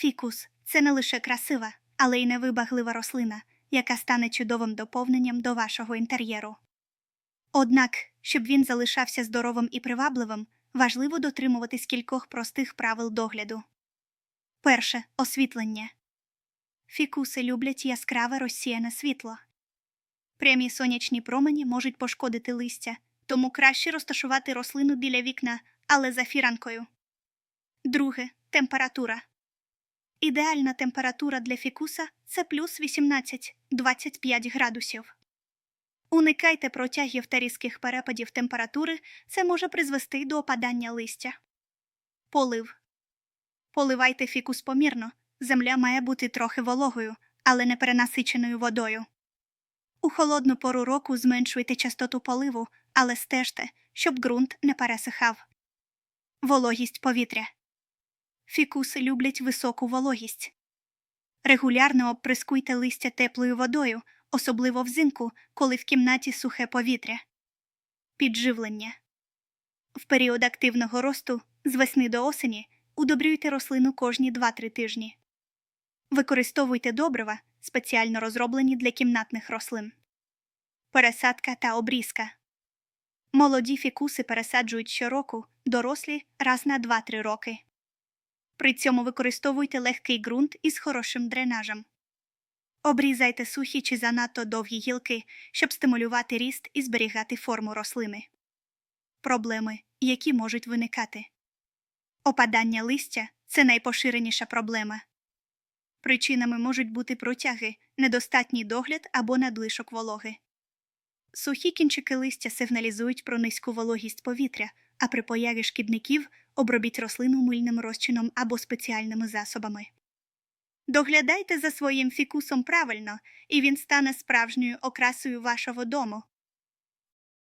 Фікус це не лише красива, але й невибаглива рослина, яка стане чудовим доповненням до вашого інтер'єру. Однак, щоб він залишався здоровим і привабливим, важливо дотримуватись кількох простих правил догляду. Перше освітлення. Фікуси люблять яскраве розсіяне світло. Прямі сонячні промені можуть пошкодити листя, тому краще розташувати рослину біля вікна, але за фіранкою. Друге температура. Ідеальна температура для фікуса це плюс 18-25 градусів. Уникайте протягів та різких перепадів температури, це може призвести до опадання листя. Полив. Поливайте фікус помірно. Земля має бути трохи вологою, але не перенасиченою водою. У холодну пору року зменшуйте частоту поливу, але стежте, щоб ґрунт не пересихав. Вологість повітря. Фікуси люблять високу вологість. Регулярно обприскуйте листя теплою водою, особливо взимку, коли в кімнаті сухе повітря. Підживлення. В період активного росту з весни до осені удобрюйте рослину кожні 2-3 тижні. Використовуйте добрива, спеціально розроблені для кімнатних рослин. Пересадка та обрізка. Молоді фікуси пересаджують щороку, дорослі раз на 2-3 роки. При цьому використовуйте легкий ґрунт із хорошим дренажем. Обрізайте сухі чи занадто довгі гілки, щоб стимулювати ріст і зберігати форму рослини. Проблеми, які можуть виникати. Опадання листя це найпоширеніша проблема. Причинами можуть бути протяги, недостатній догляд або надлишок вологи. Сухі кінчики листя сигналізують про низьку вологість повітря, а при появі шкідників обробіть рослину мильним розчином або спеціальними засобами. Доглядайте за своїм фікусом правильно, і він стане справжньою окрасою вашого дому.